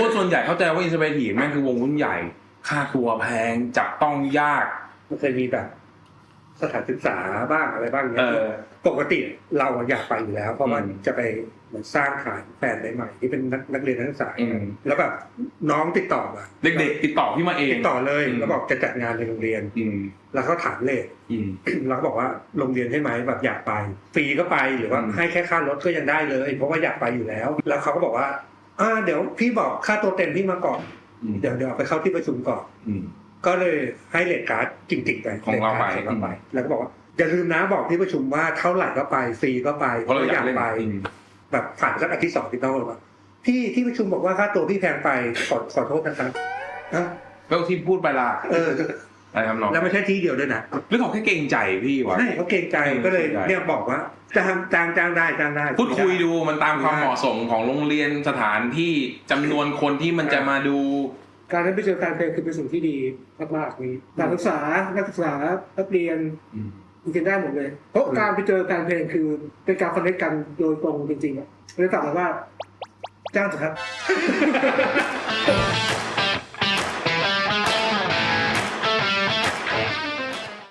คนส่วนใหญ่เข้าใจว่าอินสเปทีฟแม่งคือวงรุ่นใหญ่ ค่าตัวแพงจับต้องยาก มันเคยมีแบบ สถานศึกษาบ้างอะไรบ้างเอเนี้ยอ ปกติเราอะอยากไปอยู่แล้ว เพราะว่าอืม จะไปเหมือนสร้างฐานแฟนใหม่ๆที่เป็นนักนักเรียนนักศึกษา อืมแล้วแบบน้องติดต่อมาเด็กๆ ติดต่อพี่มาเอง ติดต่อเลยอืม แล้วบอกจะจัดงานในโรงเรียน อืมแล้วเขาถามเลท อืม เราก็บอกว่าโรงเรียนให้ไหมแบบอยากไป ฟรีก็ไปหรือว่าอืม ให้แค่ค่ารถก็ยังได้เลย เพราะว่าอยากไปอยู่แล้ว แล้วเขาก็บอกว่า อ่าเดี๋ยวพี่บอกค่าตัวเต็มพี่มาก่อนอืมเดี๋ยวเดี๋ยวเอาไปเข้าที่ประชุมก่อน อืม ก็เลยให้เลทการ์ดจริงๆไปของเราไปทของเราไป แล้วก็บอกว่าอย่าลืมนะบอกที่ประชุมว่าเท่าไหร่ก็ไปฟรีก็ไปเพราะเราอยากเล่นไป อืมแบบผ่านสักอาทิตย์สองอาทิตย์ต้องบอกว่าพี่ที่ประชุมบอกว่าค่าตัวพี่แพงไปขอขอโทษนะครับอะแล้วที่พูดไปละเออ อะไรทำนองแล้วไม่ใช่ที่เดียวด้วยนะหรือเขาแค่เกรงใจพี่วะ ใช่เขาเกรงใจก็เลยเกรงใจเนี่ยบอกว่าจ้างจ้างจ้างได้จ้างได้ พูดคุยดูมันตามความเหมาะสมของโรงเรียนสถานที่จำนวนคนที่มันจะมาดู การได้ไปเจอการเพลงคือเป็นสิ่งที่ดีมากๆมีการศึกษานักศึกษานักเรียนอืมจริงๆได้หมดเลย เพราะการไปเจอการเพลงคือเป็นการคอนเนคกันโดยตรงจริงๆอะเลยตอบมาว่า จ้างเถอะครับ